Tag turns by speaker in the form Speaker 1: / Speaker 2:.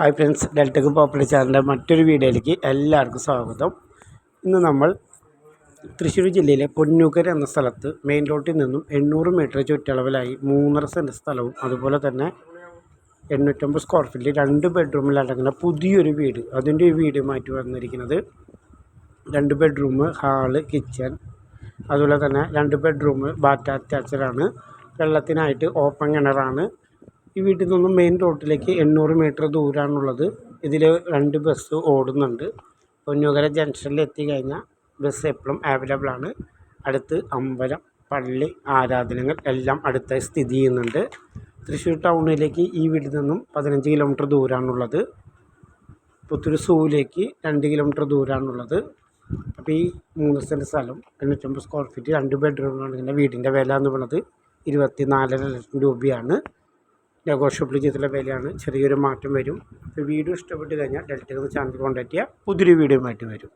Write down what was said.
Speaker 1: Hi friends ഡെൽറ്റക്ക് popular ചാനലിന്റെ മറ്റൊരു വീഡിയോയിലേക്ക് എല്ലാവർക്കും സ്വാഗതം. ഇന്ന് നമ്മൾ തൃശ്ശൂർ ജില്ലയിലെ പൊന്നൂക്കര എന്ന സ്ഥലത്ത് മെയിൻ റോഡിൽ നിന്നും എണ്ണൂറ് മീറ്റർ ചുറ്റളവിലായി മൂന്നര സെന്റ് സ്ഥലവും അതുപോലെ തന്നെ എണ്ണൂറ്റമ്പത് സ്ക്വയർ ഫീറ്റിൽ രണ്ട് ബെഡ്റൂമിൽ അടങ്ങുന്ന പുതിയൊരു വീട്. അതിന്റെ ഒരു മാറ്റി വന്നിരിക്കുന്നത് രണ്ട് ബെഡ്റൂം ഹാൾ കിച്ചൺ അതുപോലെ തന്നെ രണ്ട് ബെഡ്റൂം ബാറ്റ അറ്റാച്ചഡാണ് വെള്ളത്തിനായിട്ട് ഓപ്പൺ കിണറാണ്. ഈ വീട്ടിൽ നിന്നും മെയിൻ റോഡിലേക്ക് എണ്ണൂറ് മീറ്റർ ദൂരമാണുള്ളത് ഇതിൽ രണ്ട് ബസ് ഓടുന്നുണ്ട്. പൊന്നുകര ജംഗ്ഷനിൽ എത്തിക്കഴിഞ്ഞാൽ ബസ് എപ്പോഴും അവൈലബിൾ ആണ്. അടുത്ത് അമ്പലം പള്ളി ആരാധനകൾ എല്ലാം അടുത്തായി സ്ഥിതി ചെയ്യുന്നുണ്ട്. തൃശ്ശൂർ ടൗണിലേക്ക് ഈ വീട്ടിൽ നിന്നും പതിനഞ്ച് കിലോമീറ്റർ ദൂരമാണുള്ളത് പുത്തൂർ സൂവിലേക്ക് രണ്ട് കിലോമീറ്റർ ദൂരമാണുള്ളത് അപ്പോൾ ഈ മൂന്ന് സെന്റ് സ്ഥലം എണ്ണൂറ്റമ്പത് സ്ക്വയർ ഫീറ്റ് രണ്ട് ബെഡ്റൂമാണെങ്കിൽ വീടിന്റെ വില എന്ന് പറയുന്നത് ഇരുപത്തി നാലര ലക്ഷം രൂപയാണ്. ചെയ്തിട്ടുള്ള വിലയാണ് ചെറിയൊരു മാറ്റം വരും. അപ്പോൾ വീഡിയോ ഇഷ്ടപ്പെട്ട് കഴിഞ്ഞാൽ ഡെൽറ്റ ചാനൽ കോൺടാക്ട് ചെയ്യുക. പുതിയൊരു വീഡിയോ ആയിട്ട് വരും.